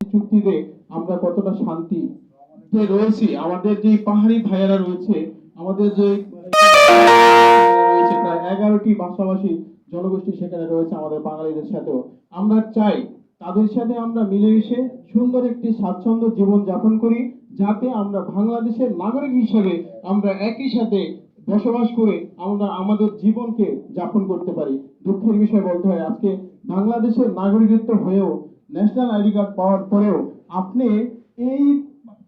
চুক্তিতে আমরা কতটা শান্তি রয়েছি। আমাদের যে পাহাড়ি ভাইয়েরা রয়েছে, আমাদের যে রয়েছে, প্রায় এগারোটি ভাষাভাষী জনগোষ্ঠী সেখানে রয়েছে আমাদের বাঙালিদের সাথেও। আমরা চাই তাদের সাথে আমরা মিলেমিশে সুন্দর একটি স্বাচ্ছন্দ্য জীবন যাপন করি, যাতে আমরা বাংলাদেশের নাগরিক হিসেবে আমরা একই সাথে বসবাস করে আমরা আমাদের জীবনকে যাপন করতে পারি। দুঃখের বিষয় বলতে হয়, আজকে বাংলাদেশের নাগরিকত্ব হয়েও ন্যাশনাল আইডি কার্ড পাওয়ার পরেও আপনি এই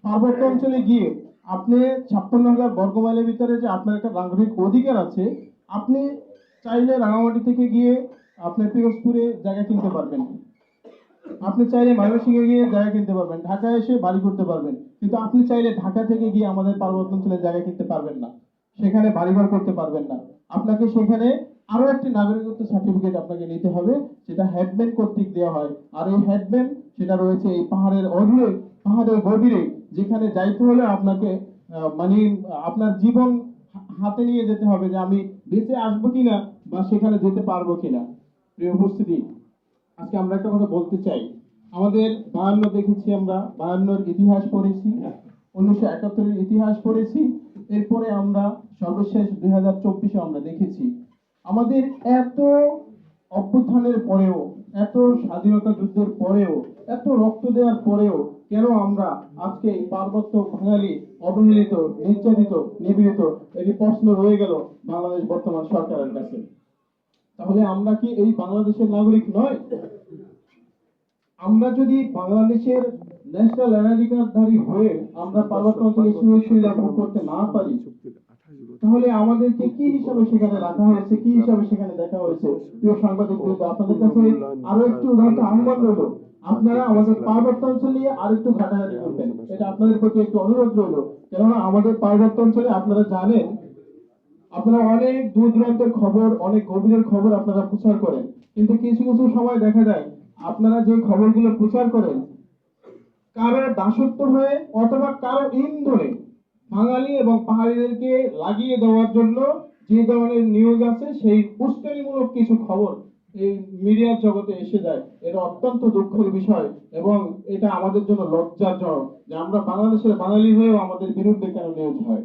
পার্বত্য অঞ্চলে গিয়ে আপনি ছাপ্পান্ন হাজার বর্গমাইলের ভিতরে যে আপনার একটা নাগরিক অধিকার আছে, আপনি চাইলে রাঙামাটি থেকে গিয়ে আপনি পিরোজপুরে জায়গা কিনতে পারবেন। আপনি চাইলে ময়মনসিংহে গিয়ে জায়গা কিনতে পারবেন, ঢাকায় এসে বাড়ি করতে পারবেন। কিন্তু আপনি চাইলে ঢাকা থেকে গিয়ে আমাদের পার্বত্য অঞ্চলে জায়গা কিনতে পারবেন না। সেখানে বাড়িঘর করতে পারবেন না। আপনাকে সেখানে আরও একটি নাগরিকত্ব সার্টিফিকেট আপনাকে নিতে হবে যেটা হেডম্যান কর্তৃক দেওয়া হয়। আর এই হেডম্যান সেটা রয়েছে এই পাহাড়ের অদূরে পাহাড়ের গভীরে, যেখানে যাইতে হলে আপনাকে মানে আপনার জীবন হাতে নিয়ে যেতে হবে যে আমি বেঁচে আসব কিনা বা সেখানে যেতে পারব কিনা। প্রিয় উপস্থিতি, আজকে আমরা একটা কথা বলতে চাই। আমাদের বায়ান্ন দেখেছি আমরা, বায়ান্নর ইতিহাস পড়েছি, উনিশশো একাত্তরের ইতিহাস পড়েছি, এরপরে আমরা সর্বশেষ দুই আমরা দেখেছি। আমাদের এত অভ্যুত্থানের পরেও, এত স্বাধীনতা যুদ্ধের পরেও, এত রক্ত দেওয়ার পরেও কেন আমরা আজকে পার্বত্য বাঙালি অবহেলিত, নির্যাতিত, নিপীড়িত এটি প্রশ্ন রয়ে গেল বাংলাদেশ বর্তমান সরকারের কাছে? তাহলে আমরা কি এই বাংলাদেশের নাগরিক নয়? আমরা যদি বাংলাদেশের ন্যাশনাল কার্ডধারী হয়ে আমরা পার্বত্য অঞ্চলে সুযোগ সুবিধা করতে না পারি তাহলে আমাদেরকে কি হিসাবে সেখানে রাখা হয়েছে? কি হিসাবে সেখানে দেখা হয়েছে? প্রিয় সাংবাদিক বৃন্দ, আপনাদের কাছে আরও একটু উদাহরণ আহ্বান রইল। আপনারা আমাদের পার্বত্য অঞ্চল নিয়ে আরেকটু ঘাটাঘাটি করবেন। এটা আপনাদের প্রতি একটু অনুরোধ রইল। কেননা আমাদের পার্বত্য অঞ্চলে আপনারা জানেন আপনারা অনেক দূর দূরান্তের খবর অনেক গভীরের খবর আপনারা প্রচার করেন। কিন্তু কিছু কিছু সময় দেখা যায় আপনারা যে খবরগুলো প্রচার করেন কারও দাসত্ব হয়ে অথবা কারও ইন্ধনে বাঙালি এবং পাহাড়িদেরকে লাগিয়ে দেওয়ার জন্য যে ধরনের নিউজ আছে সেই উস্কানিমূলক কিছু খবর এই মিডিয়ার জগতে এসে যায়। এটা অত্যন্ত দুঃখের বিষয় এবং এটা আমাদের জন্য লজ্জাজনক যে আমরা বাংলাদেশের বাঙালি হয়েও আমাদের বিরুদ্ধে কেন নিউজ হয়।